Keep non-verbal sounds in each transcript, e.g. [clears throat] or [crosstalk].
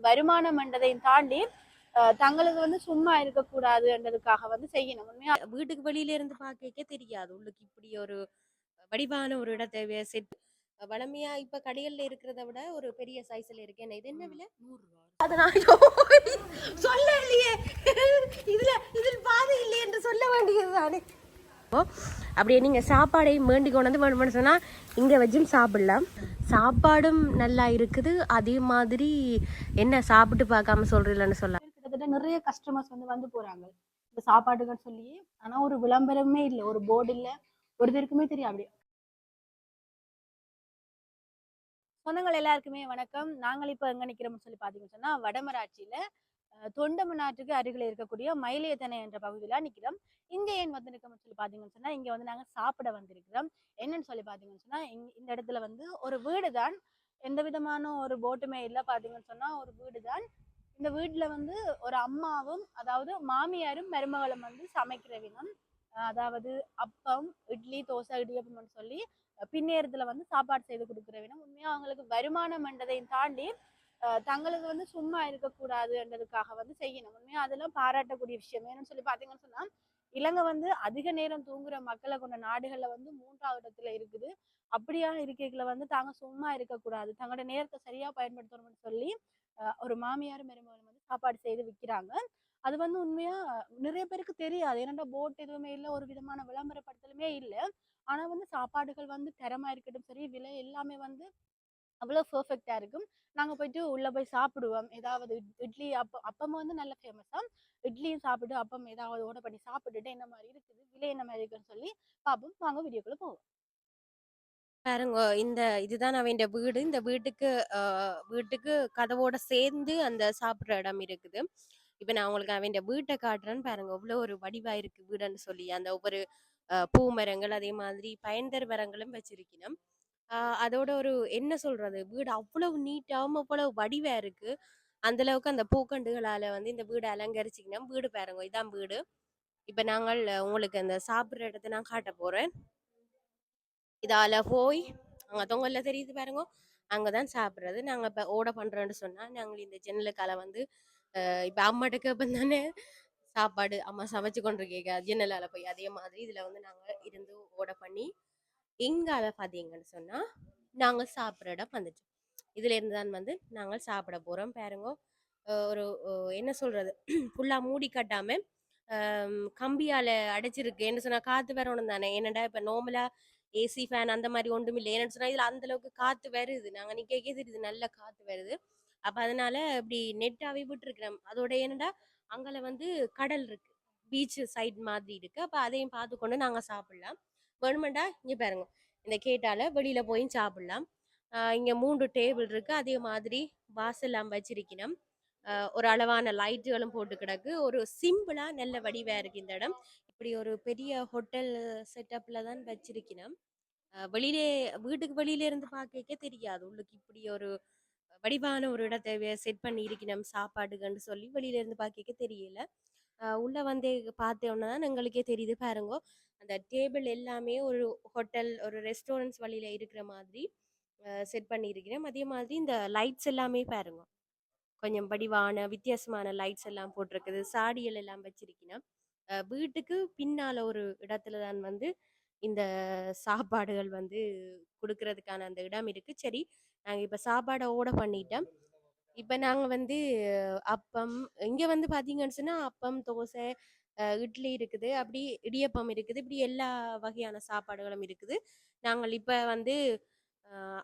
வருமானம் என்றதையும் தாண்டி தங்களுக்கு வந்து சும்மா இருக்கக்கூடாதுன்றதுக்காக வந்து செய்யணும். உண்மையா வீட்டுக்கு வெளியில இருந்து பார்க்க தெரியாது. உள்ளுக்கு இப்படி ஒரு வடிவான ஒரு இடத்தை செட் வளமையா இப்ப கடைகள்ல இருக்கிறத விட ஒரு பெரிய சைஸ்ல இருக்கு என்ன இது என்ன விலை? நூறு ரூபா. அதனால சொல்ல இல்லையே. இதுல இதில் பாதை இல்லை என்று சொல்ல வேண்டியது தானே அப்படியே நீங்க சாப்பாடை வேண்டி கொண்டு வந்து வேணும்னு சொன்னா இங்க வச்சும் சாப்பிடலாம். சாப்பாடும் நல்லா இருக்குது. அதே மாதிரி என்ன சாப்பிட்டு பார்க்காம சொல்கிறீங்களன்னு சொல்லலாம். கிட்டத்தட்ட நிறைய கஸ்டமர்ஸ் வந்து வந்து போறாங்க. இந்த சாப்பாட்டுகள் சொல்லி ஆனா ஒரு விளம்பரமே இல்லை. ஒரு போர்டு இல்ல. ஒருத்தருக்குமே தெரியும் அப்படி சொந்தங்கள் எல்லாருக்குமே வணக்கம். நாங்கள் இப்போ எங்க நிற்கிறோம்னு சொல்லி பார்த்தீங்கன்னு சொன்னா வடமராட்சியில தொண்டமநாட்டுக்கு அருகில் இருக்கக்கூடிய மயிலேத்தனை என்ற பகுதியில் நிற்கிறோம் இங்கே ஏன் வந்து சொல்லி பார்த்தீங்கன்னு சொன்னால் இங்கே வந்து நாங்கள் சாப்பிட வந்திருக்கிறோம். என்னன்னு சொல்லி பார்த்தீங்கன்னு சொன்னால் இங்க- இந்த இடத்துல வந்து ஒரு வீடு தான் எந்த விதமான ஒரு போட்டுமே இல்லை பார்த்தீங்கன்னு சொன்னால் ஒரு வீடு தான் இந்த வீட்டில் வந்து ஒரு அம்மாவும் அதாவது மாமியாரும் மருமகளும் வந்து சமைக்கிற விதம். அதாவது அப்பம் இட்லி தோசை இடியப்பம்னு சொல்லி பின்னேரத்தில் வந்து சாப்பாடு செய்து கொடுக்குற விதம். உண்மையாக அவங்களுக்கு வருமானம் என்றதையும் தாண்டி தங்களுக்கு வந்து சும்மா இருக்கக்கூடாதுன்றதுக்காக வந்து செய்யணும். உண்மையாக அதெல்லாம் பாராட்டக்கூடிய விஷயம். ஏன்னு சொல்லி பார்த்தீங்கன்னு சொன்னால் இலங்கை வந்து அதிக நேரம் தூங்குற மக்களை கொண்ட நாடுகள்ல வந்து மூன்றாவது இடத்துல இருக்குது. அப்படியான இருக்கைகளை வந்து தாங்க சும்மா இருக்கக்கூடாது. தங்களோட நேரத்தை சரியா பயன்படுத்தணும்னு சொல்லி ஒரு மாமியார் மருமகன் வந்து சாப்பாடு செய்து விற்கிறாங்க அது வந்து உண்மையா நிறைய பேருக்கு தெரியாது. ஏன்னா போட் எதுவுமே இல்லை ஒரு விதமான விளம்பரப்படுத்தலுமே இல்லை. ஆனா வந்து சாப்பாடுகள் வந்து தரமா இருக்கட்டும் சரி விலை எல்லாமே வந்து அவ்வளோ பர்ஃபெக்டாக இருக்கும். நாங்கள் போயிட்டு உள்ளே போய் சாப்பிடுவோம். ஏதாவது இட்லி அப்பம் அப்பம் வந்து நல்ல ஃபேமஸாக இட்லியும் சாப்பிட்டு அப்பம் ஏதாவது ஓட பண்ணி சாப்பிட்டுட்டு என்ன மாதிரி இருக்குது விலை என்ன மாதிரி இருக்குன்னு சொல்லி பார்ப்போம் வாங்க வீடியோக்குள்ளே போவோம். பாருங்க இந்த இதுதான் அவன் வீடு. இந்த வீட்டுக்கு வீட்டுக்கு கதவோட சேர்ந்து அந்த சாப்பிட்ற இடம் இருக்குது. இப்போ நான் உங்களுக்கு அவன் வீட்டை காட்டுறேன்னு பாருங்க. அவ்வளோ ஒரு வடிவா இருக்கு வீடுன்னு சொல்லி. அந்த ஒவ்வொரு பூ மரங்கள் அதே மாதிரி பயன்தர் மரங்களும் வச்சிருக்கணும். அதோட ஒரு என்ன சொல்றது? வீடு அவ்வளவு நீட்டாகவும் அவ்வளவு வடிவா இருக்கு. அந்த அளவுக்கு அந்த பூக்கண்டுகளால வந்து இந்த வீடு அலங்கரிச்சிங்கன்னா வீடு பாருங்க இதான் வீடு. இப்ப நாங்கள் உங்களுக்கு அந்த சாப்பிட்ற இடத்த நான் காட்ட போறேன். இதால போய் அங்க தொங்கல்ல தெரியுது பாருங்க அங்கதான் சாப்பிட்றது. நாங்க இப்ப ஓட பண்றோம்னு சொன்னா நாங்கள் இந்த ஜன்னலுக்கால வந்து இப்ப அம்மாட்ட கேப்பம் தானே சாப்பாடு அம்மா சமைச்சு கொண்டு கேட்க ஜன்னலால போய். அதே மாதிரி இதுல வந்து நாங்க இருந்து ஓட பண்ணி இங்கால பார்த்தீங்கன்னு சொன்னால் நாங்கள் சாப்பிட்ற இடம் வந்துச்சு. இதுல இருந்து தான் வந்து நாங்கள் சாப்பிட போகிறோம் பாருங்க. ஒரு என்ன சொல்றது? ஃபுல்லாக மூடி கட்டாமல் கம்பியால் அடைச்சிருக்கு. என்ன சொன்னால் காற்று வேற வரணும் தானே. என்னடா இப்போ நார்மலாக ஏசி ஃபேன் அந்த மாதிரி ஒன்றும் இல்லை. ஏன்னு சொன்னால் இதில் அந்தளவுக்கு காற்று வருது. நாங்கள் நிற்க தெரியுது நல்ல காற்று வருது. அப்போ அதனால இப்படி நெட்டாகவே விட்டுருக்குறோம். அதோட என்னடா அங்கே வந்து கடல் இருக்கு. பீச் சைட் மாதிரி இருக்கு. அப்போ அதையும் பார்த்து கொண்டு நாங்கள் சாப்பிடலாம். வேணுமெண்டா இங்க பாருங்க. இந்த கேட்டால வெளியில போய் சாப்பிடலாம். இங்கே இங்க மூன்று டேபிள் இருக்கு. அதே மாதிரி வாசல்லாம் வச்சிருக்கணும். ஒரு அளவான லைட்டுகளும் போட்டு கிடக்கு. ஒரு சிம்பிளா நல்ல வடிவா இருக்கு இந்த இடம். இப்படி ஒரு பெரிய ஹோட்டல் செட்டப்ல தான் வச்சிருக்கணும். வெளியிலே வீட்டுக்கு வெளியில இருந்து பார்க்க தெரியாது. உள்ளுக்கு இப்படி ஒரு வடிவான ஒரு இடத்தை செட் பண்ணி இருக்கணும் சாப்பாடுகன்னு சொல்லி வெளியில இருந்து பார்க்க தெரியல. உள்ளே வந்து பார்த்தோன்னா தான் எங்களுக்கே தெரியுது. பாருங்க அந்த டேபிள் எல்லாமே ஒரு ஹோட்டல் ஒரு ரெஸ்டாரண்ட்ஸ் வழியில் இருக்கிற மாதிரி செட் பண்ணியிருக்கிறேன். அதே மாதிரி இந்த லைட்ஸ் எல்லாமே பாருங்க. கொஞ்சம் வடிவான வித்தியாசமான லைட்ஸ் எல்லாம் போட்டிருக்குது. சாடிகள் எல்லாம் வச்சிருக்கணும் வீட்டுக்கு பின்னால் ஒரு இடத்துல தான் வந்து இந்த சாப்பாடுகள் வந்து கொடுக்கறதுக்கான அந்த இடம் இருக்குது சரி நாங்கள் இப்போ சாப்பாடை ஓட பண்ணிட்டோம். இப்போ நாங்கள் வந்து அப்பம் இங்கே வந்து பார்த்தீங்கன்னு சொன்னால் அப்பம் தோசை இட்லி இருக்குது. அப்படி இடியப்பம் இருக்குது. இப்படி எல்லா வகையான சாப்பாடுகளும் இருக்குது. நாங்கள் இப்போ வந்து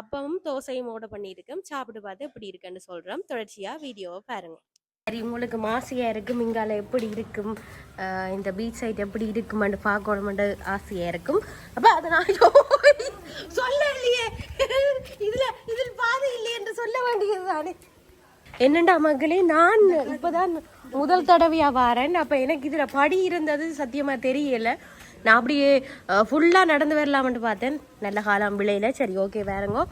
அப்பமும் தோசையும் ஓட பண்ணியிருக்கோம். சாப்பிட்டு பார்த்து எப்படி இருக்குன்னு சொல்கிறோம் தொடர்ச்சியாக வீடியோவை பாருங்கள் சரி உங்களுக்கு ஆசையாக இருக்கும். இங்கால எப்படி இருக்கும்? இந்த பீச் சைட் எப்படி இருக்குமென்று பார்க்கணுமெண்டு ஆசையாக இருக்கும். அப்போ அதனால [laughs] சொல்ல இல்லையே இதில் இதில் பாதை இல்லையே என்று சொல்ல வேண்டியது தானே என்னண்டா மகளே நான் இப்பதான் முதல் தடவையா வரேன். அப்ப எனக்கு இதுல படி இருந்தது சத்தியமா தெரியல. நான் அப்படியே ஃபுல்லா நடந்து வரலாம்னு பார்த்தேன். நல்ல காலம் விளையில. சரி ஓகே வேறங்கோ.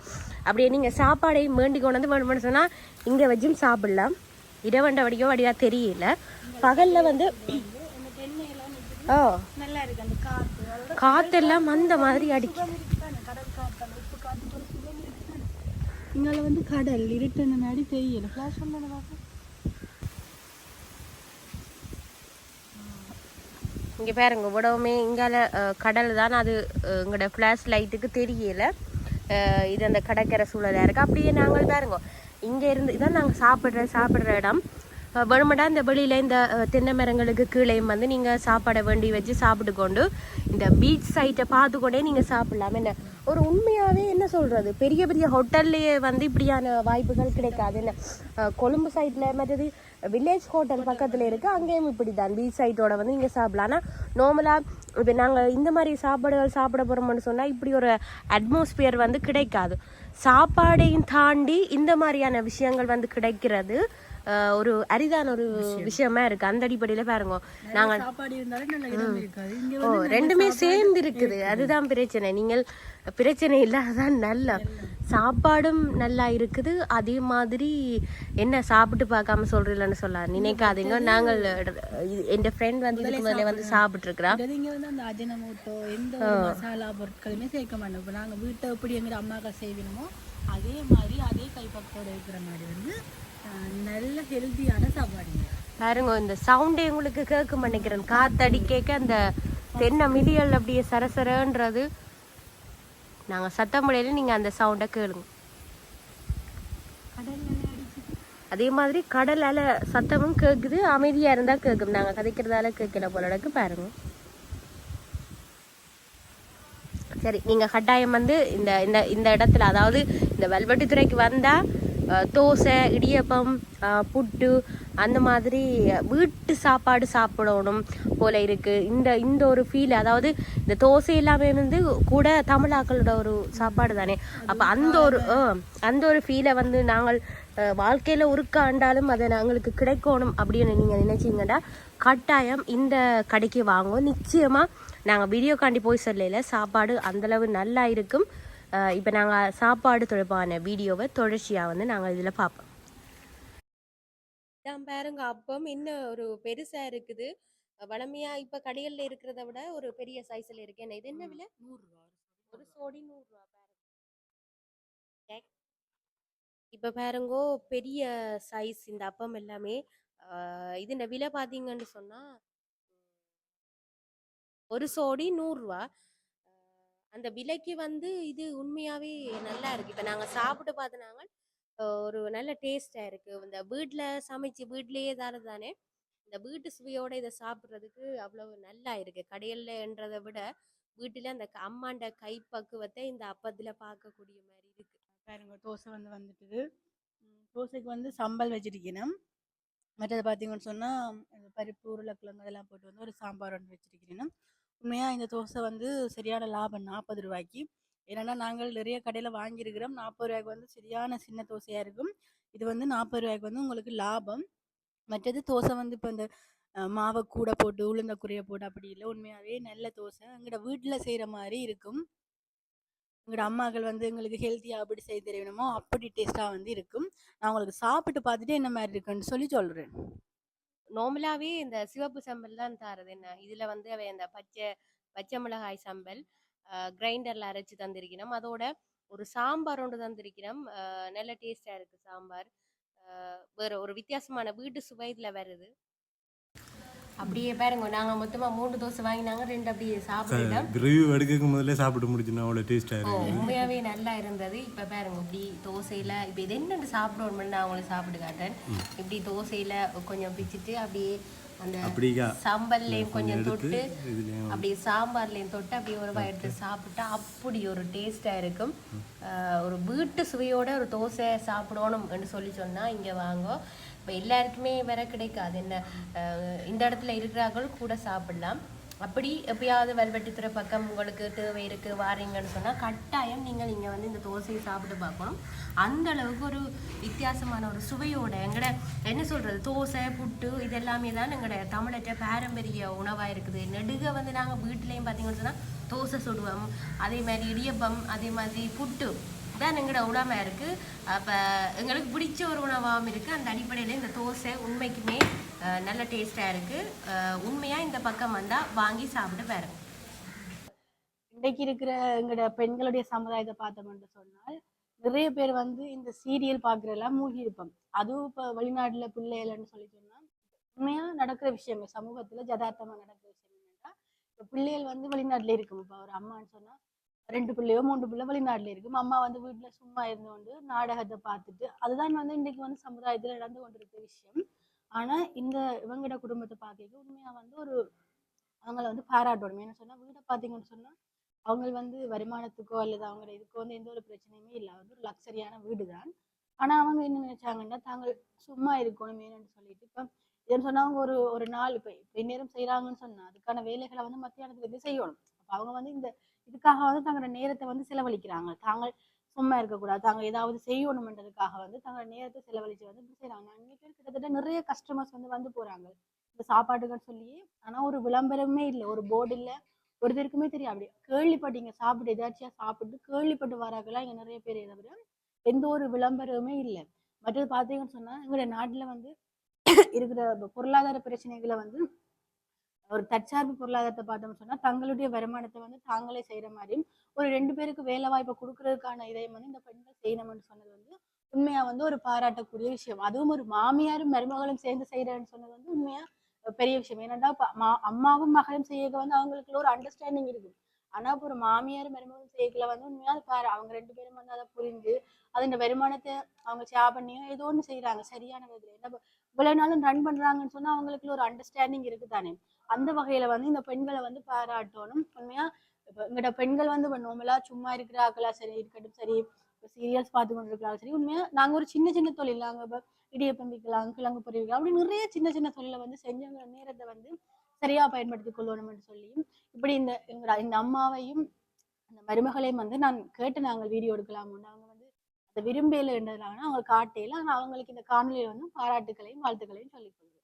அப்படியே நீங்க சாப்பாடையும் வேண்டி கொண்டு வந்து வேணும்னு சொன்னா இங்க வச்சும் சாப்பிடலாம். இரவண்ட வடியோ வடியா தெரியல. பகல்ல வந்து ஓ காத்தெல்லாம் அந்த மாதிரி அடிக்கும் தானே கடல் காத்து அந்த உப்பு காத்து ஒரு சுகம் இருக்குதானே. இங்கால வந்து கடல் இருட்டுன மாதிரி தெரியல. ஃப்ளாஷ் பண்ண பார்க்க இங்கே பாருங்க உடவுமே இங்கால அஹ், கடல் தான் அது எங்களோட ஃப்ளாஷ் லைட்டுக்கு தெரியல. அஹ், இது அந்த கடற்கரை சூழலாக இருக்குது அப்படியே நாங்கள் பாருங்க இங்கே இருந்து இதான் நாங்கள் சாப்பிட்ற சாப்பிட்ற இடம். வேணுமெண்டா இந்த வெளியில் இந்த தென்னை மரங்களுக்கு கீழேயும் வந்து நீங்கள் சாப்பாடை வேண்டி வச்சு சாப்பிட்டு கொண்டு இந்த பீச் சைட்டை பார்த்து கொண்டே நீங்கள் சாப்பிடலாம். என்ன? ஒரு உண்மையாகவே என்ன சொல்கிறது பெரிய பெரிய ஹோட்டல்லையே வந்து இப்படியான வாய்ப்புகள் கிடைக்காது. என்ன? கொழும்பு சைட்டில் மற்றது வில்லேஜ் ஹோட்டல் பக்கத்தில் இருக்குது அங்கேயும் இப்படி தான் பீச் சைட்டோட வந்து இங்கே சாப்பிடலாம். ஆனால் நார்மலாக இப்போ நாங்கள் இந்த மாதிரி சாப்பாடுகள் சாப்பிட போகிறோம்னு சொன்னால் இப்படி ஒரு அட்மாஸ்பியர் வந்து கிடைக்காது. சாப்பாடையும் தாண்டி இந்த மாதிரியான விஷயங்கள் வந்து கிடைக்கிறது. ஒரு அரிதான ஒரு விஷயமா. இருக்கு. அந்த அடிப்படையில் பாருங்க. ஓ ரெண்டுமே சேர்ந்து இருக்குது. அதுதான் பிரச்சனை. நீங்கள் பிரச்சனை இல்லாதான் நல்ல. சாப்பாடும் நல்லா இருக்குது. அதே மாதிரி என்ன சாப்பிட்டு பார்க்காம சொல்றீங்கன்னு சொல்ல. நினைக்காதீங்க. நாங்கள் என் ஃப்ரெண்ட் வந்து இதுக்கு முதல்ல வந்து சாப்பிட்டு இருக்கிறா அதாவது இங்க வந்து அந்த அஜனமோட்டோ எந்த மசாலா பொருட்களுமே சேர்க்க மாட்டோம். இப்போ நாங்கள் வீட்டை எப்படி எங்கள் அம்மாக்கள் செய்வணுமோ அதே மாதிரி அதே கைப்பக்கத்தோட இருக்கிற மாதிரி வந்து நல்ல ஹெல்த்தியான சாப்பாடுங்க. பாருங்க இந்த சவுண்டே உங்களுக்கு கேட்க மாட்டேங்கிறேன் காத்தடி கேட்க அந்த தென்னை மிதியல் அப்படியே சரசரன்றது. நாங்கள் சத்தம் முடியல நீங்கள் அந்த சவுண்டை கேளுங்க. அதே மாதிரி கடல் அலை சத்தமும் கேட்குது அமைதியாக இருந்தால் கேட்கும் நாங்கள் கதைக்கிறதால கேட்கல போல இடக்கு பாருங்க. சரி நீங்கள் கட்டாயம் வந்து இந்த இந்த இந்த இடத்துல அதாவது இந்த வெல்வெட்டித்துறைக்கு வந்தால் தோசை இடியப்பம் புட்டு அந்த மாதிரி வீட்டு சாப்பாடு சாப்பிடணும் போல இருக்குது இந்த இந்த ஒரு ஃபீல் அதாவது இந்த தோசை எல்லாமே வந்து கூட தமிழாக்களோட ஒரு சாப்பாடு தானே? அப்போ அந்த ஒரு அந்த ஒரு ஃபீலை வந்து நாங்கள் வாழ்க்கையில் உருக்காண்டாலும் அதை நாங்களுக்கு கிடைக்கணும் அப்படின்னு நீங்கள் நினைச்சீங்கன்னா கட்டாயம் இந்த கடைக்கு வாங்குவோம். நிச்சயமாக நாங்கள் வீடியோக்காண்டி போய் சொல்லல சாப்பாடு அந்தளவு நல்லா இருக்கும். இப்போ நாங்கள் சாப்பாடு தொடர்பான வீடியோவை தொடர்ச்சியாக வந்து நாங்கள் இதில் பார்ப்போம். இதான் பாருங்க அப்பம் இன்னும் ஒரு பெருசா இருக்குது. வளமையா இப்ப கடைகள்ல இருக்கிறத விட ஒரு பெரிய சைஸ்ல இருக்கு. என்ன இது என்ன விலை? நூறுரூவா ஒரு சோடி நூறு ரூபா பாருங்க. இப்ப பாருங்கோ பெரிய சைஸ் இந்த அப்பம் எல்லாமே. இது இந்த விலை பாத்தீங்கன்னு சொன்னா ஒரு சோடி நூறு ரூபா ஆஹ் அந்த விலைக்கு வந்து இது உண்மையாவே நல்லா இருக்கு. இப்ப நாங்க சாப்பிட்டு பார்த்து ஒரு நல்ல டேஸ்டா இருக்கு. இந்த வீட்டுல சமைச்சு வீட்லயே தானே தானே. இந்த வீட்டு சுவையோட இதை சாப்பிட்றதுக்கு அவ்வளவு நல்லா இருக்கு. கடையிலன்றதை விட வீட்டுல அந்த க- அம்மாண்ட கைப்பக்குவத்தை இந்த அப்பத்துல பார்க்கக்கூடிய மாதிரி இருக்கு. பாருங்க தோசை வந்து வந்துட்டுது. தோசைக்கு வந்து சம்பல் வச்சிருக்கணும். மற்றது பார்த்தீங்கன்னு சொன்னால் பருப்பு உருளைக்கிழங்கு அதெல்லாம் போட்டு வந்து ஒரு சாம்பார் ஒன்று வச்சிருக்கிறேன் உண்மையாக இந்த தோசை வந்து சரியான லாபம் நாற்பது ரூபாய்க்கு. ஏன்னா நாங்கள் நிறைய கடையில் வாங்கியிருக்கிறோம். நாற்பது ரூபாய்க்கு வந்து சரியான சின்ன தோசையாக இருக்கும். இது வந்து நாற்பது ரூபாய்க்கு வந்து உங்களுக்கு லாபம். மற்றது தோசை வந்து இப்போ இந்த மாவை கூட போட்டு உளுந்த குறைய போட்டு அப்படி இல்லை. உண்மையாகவே நல்ல தோசை. எங்களோட வீட்டில் செய்கிற மாதிரி இருக்கும். எங்களோட அம்மாக்கள் வந்து எங்களுக்கு ஹெல்த்தியாக அப்படி செய்ய தெரியணுமோ அப்படி டேஸ்ட்டாக வந்து இருக்கும். நான் உங்களுக்கு சாப்பிட்டு பார்த்துட்டு என்ன மாதிரி இருக்குன்னு சொல்லி சொல்கிறேன் நார்மலாவே இந்த சிவப்பு சம்பல் தான் தாரது என்ன? இதுல வந்து அவை இந்த பச்சை பச்சை மிளகாய் சம்பல் கிரைண்டர்ல அரைச்சு தந்திருக்கணும். அதோட ஒரு சாம்பார் ஒன்று தந்திருக்கிறோம் நல்ல டேஸ்டா இருக்கு சாம்பார். வேறு வேற ஒரு வித்தியாசமான வீட்டு சுவை இதுல வருது. அப்படியே பாருங்க நாங்க மொத்தமா மூணு தோசை வாங்கினாங்க ரெண்டு அப்படியே சாப்பிட்டுட்டோம். ரிவ்யூ எடுக்க முதல்ல சாப்பிட்டு முடிச்சுனா அவ்வளோ டேஸ்ட்டாக ஓ, இருக்கு. உண்மையாவே நல்லா இருந்தது. இப்ப பாருங்க இப்படி தோசையில இப்ப இது என்னன்னு சாப்பிடணும்னு நான் உங்களுக்கு சாப்பிட்டு காட்டேன் இப்படி தோசையில கொஞ்சம் பிச்சுட்டு அப்படியே அந்த சம்பல்லையும் கொஞ்சம் தொட்டு அப்படியே சாம்பார்லையும் தொட்டு அப்படியே வாய் எடுத்து சாப்பிட்டா அப்படி ஒரு டேஸ்டா இருக்கும். ஒரு வீட்டு சுவையோட ஒரு தோசை சாப்பிடணும் என்று சொல்லி சொன்னா இங்க வாங்க. இப்போ எல்லாருக்குமே வர கிடைக்காது. என்ன இந்த இடத்துல இருக்கிறார்கள் கூட சாப்பிடலாம். அப்படி எப்பயாவது வல்வெட்டித்துறை பக்கம் உங்களுக்கு தேவை இருக்குது வாரீங்கன்னு சொன்னால் கட்டாயம் நீங்கள் இங்கே வந்து இந்த தோசையை சாப்பிட்டு பார்க்கணும். அந்த அளவுக்கு ஒரு வித்தியாசமான ஒரு சுவையோட எங்கட என்ன சொல்கிறது தோசை புட்டு இது எல்லாமே தான் எங்களோட தமிழற்ற பாரம்பரிய உணவாக இருக்குது. நெடுக வந்து நாங்கள் வீட்டிலையும் பார்த்தீங்கன்னு சொன்னால் தோசை சுடுவோம். அதே மாதிரி இடியப்பம் அதே மாதிரி புட்டு. தான் எங்களோட உணவாக இருக்குது அப்போ எங்களுக்கு பிடிச்ச ஒரு உணவாகவும் இருக்குது அந்த அடிப்படையில் இந்த தோசை உண்மைக்குமே நல்ல டேஸ்ட்டாக இருக்குது உண்மையாக இந்த பக்கம் வந்தால் வாங்கி சாப்பிட்டு பாருங்க. இன்றைக்கு இருக்கிற எங்களோட பெண்களுடைய சமுதாயத்தை பார்த்தோம்னு சொன்னால் நிறைய பேர் வந்து இந்த சீரியல் பார்க்குறதெல்லாம் மூழ்கி இருப்போம் அதுவும் இப்போ வெளிநாட்டில் பிள்ளைகள்னு சொல்லி சொன்னால் உண்மையாக நடக்கிற விஷயங்கள் சமூகத்தில் ஜதார்த்தமாக நடக்கிற விஷயம் என்னென்னா இப்போ பிள்ளைகள் வந்து வெளிநாட்டில் இருக்கும் இப்போ ஒரு அம்மான்னு சொன்னால் ரெண்டு பிள்ளையோ மூன்று பிள்ளை வெளிநாட்டுல இருக்கும் அம்மா வந்து வீட்டுல சும்மா இருந்து கொண்டு நாடகத்தை பார்த்துட்டு அதுதான் வந்து இன்னைக்கு வந்து சமுதாயத்துல நடந்து கொண்டிருக்க விஷயம். ஆனா இந்த இவங்கட குடும்பத்தை பார்க்க உண்மையா வந்து ஒரு அவங்கள வந்து பாராட்டணும். ஏன்னு சொன்னா வீடை பார்த்தீங்கன்னு சொன்னா அவங்க வந்து வருமானத்துக்கோ அல்லது அவங்க இதுக்கோ வந்து எந்த ஒரு பிரச்சனையுமே இல்லை வந்து ஒரு லக்ஸரியான வீடு தான் ஆனா அவங்க என்ன நினைச்சாங்கன்னா தாங்கள் சும்மா இருக்கணும் வேணும்னு சொல்லிட்டு இப்போ இதுன்னு சொன்னா அவங்க ஒரு ஒரு நாள் இப்போ இந்நேரம் செய்யறாங்கன்னு சொன்னா அதுக்கான வேலைகளை வந்து மத்தியானத்துக்கு வந்து செய்யணும். அப்ப அவங்க வந்து இந்த இதுக்காக வந்து தங்களோட நேரத்தை வந்து செலவழிக்கிறாங்க. தாங்கள் சும்மா இருக்கக்கூடாது. தாங்க ஏதாவது செய்யணுமென்றதுக்காக வந்து தங்களோட நேரத்தை செலவழிச்சு வந்து இப்படி அங்கே நிறைய பேர் கிட்டத்தட்ட நிறைய கஸ்டமர்ஸ் வந்து வந்து போறாங்க. இந்த சாப்பாட்டுக்குன்னு சொல்லி ஆனா ஒரு விளம்பரமே இல்லை. ஒரு போர்டு இல்லை. ஒருத்தருக்குமே தெரியும் அப்படி கேள்விப்பட்டீங்க சாப்பிட்டு எதாச்சியாக சாப்பிட்டு கேள்விப்பட்டு வராங்களா இங்க நிறைய பேர் தவிர எந்த ஒரு விளம்பரமே இல்லை. மற்றது பார்த்தீங்கன்னு சொன்னா எங்களுடைய நாட்டுல வந்து [clears throat] இருக்கிற பொருளாதார பிரச்சனைகளை வந்து ஒரு தற்சார்பு பொருளாதாரத்தை பார்த்தோம்னு சொன்னா தங்களுடைய வருமானத்தை வந்து தாங்களே செய்யற மாதிரியும் ஒரு ரெண்டு பேருக்கு வேலை வாய்ப்பை கொடுக்கறதுக்கான இதையும் வந்து இந்த பெண்கள் செய்யணும்னு சொன்னது வந்து உண்மையா வந்து ஒரு பாராட்டக்கூடிய விஷயம். அதுவும் ஒரு மாமியாரும் மருமகளும் சேர்ந்து செய்யறேன்னு சொன்னது வந்து உண்மையா பெரிய விஷயம். ஏன்னாடா அம்மாவும் மகளும் செய்ய வந்து அவங்களுக்குள்ள ஒரு அண்டர்ஸ்டாண்டிங் இருக்கு. ஆனா இப்ப ஒரு மாமியார் மருமகளும் செய்யல வந்து உண்மையா பாரு அவங்க ரெண்டு பேரும் வந்து அதை புரிஞ்சு அது இந்த வருமானத்தை அவங்க ஷேர் பண்ணியோ ஏதோ ஒன்று செய்யறாங்க சரியான விதத்துல. என்ன இவ்வளவு நாளும் ரன் பண்றாங்கன்னு சொன்னா அவங்களுக்கு ஒரு அண்டர்ஸ்டாண்டிங் இருக்கு தானே அந்த வகையில வந்து இந்த பெண்களை வந்து பாராட்டணும். உண்மையா? இப்ப எங்கட பெண்கள் வந்து இப்போ நார்மலா சும்மா இருக்கிறாங்களா சரி இருக்கட்டும் சரி சீரியல்ஸ் பார்த்து கொண்டு இருக்கலாம் சரி உண்மையா? நாங்க ஒரு சின்ன சின்ன தொழில் நாங்க இப்ப இடியப்பம் விற்கலாம் கிழங்கு பொறி விற்கலாம் அப்படி நிறைய சின்ன சின்ன தொழிலை வந்து செஞ்சவங்க நேரத்தை வந்து சரியா பயன்படுத்தி கொள்ளணும்னு சொல்லி இப்படி இந்த இந்த அம்மாவையும் அந்த மருமகளையும் வந்து நான் கேட்டு நாங்கள் வீடியோ எடுக்கலாம் அவங்க வந்து விரும்பியில் விரும்பியல்ன்றதுனால அவங்க காட்டையில ஆனா அவங்களுக்கு இந்த காணொலியில் வந்து பாராட்டுகளையும் வாழ்த்துக்களையும் சொல்லி கொள்கிறேன்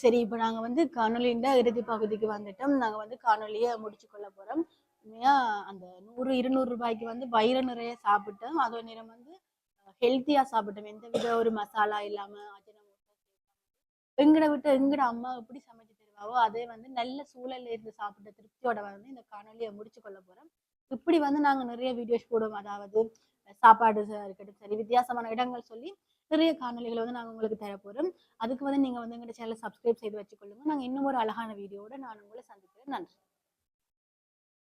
சரி இப்போ நாங்க வந்து காணொலியின் இறுதி பகுதிக்கு வந்துட்டோம். நாங்க வந்து காணொலியை முடிச்சு கொள்ள போறோம். உண்மையாக அந்த நூறு இருநூறு ரூபாய்க்கு வந்து வயிறு நிறைய சாப்பிட்டோம். அதோ நேரம் வந்து ஹெல்த்தியா சாப்பிட்டோம். எந்த வித ஒரு மசாலா இல்லாமல் அஜினமோட்டோ எங்கட விட்டு எங்கட அம்மா எப்படி சமைச்சு தருவாவோ அதே வந்து நல்ல சூழல்ல இருந்து சாப்பிட்ட திருப்தியோட வந்து இந்த காணொலியை முடிச்சு கொள்ள போறோம். இப்படி வந்து நாங்க நிறைய வீடியோஸ் போடுவோம். அதாவது சாப்பாடு இருக்கட்டும் சரி வித்தியாசமான இடங்கள் சொல்லி நிறைய காணொலிகளை வந்து நாங்க உங்களுக்கு தரப்போகிறோம் அதுக்கு வந்து நீங்க வந்து எங்கள்கிட்ட சேனலை சப்ஸ்கிரைப் செய்து வச்சுக்கொள்ளுங்க. நாங்க இன்னும் ஒரு அழகான வீடியோவோட நான் உங்களை சந்திக்கிறேன். நன்றி.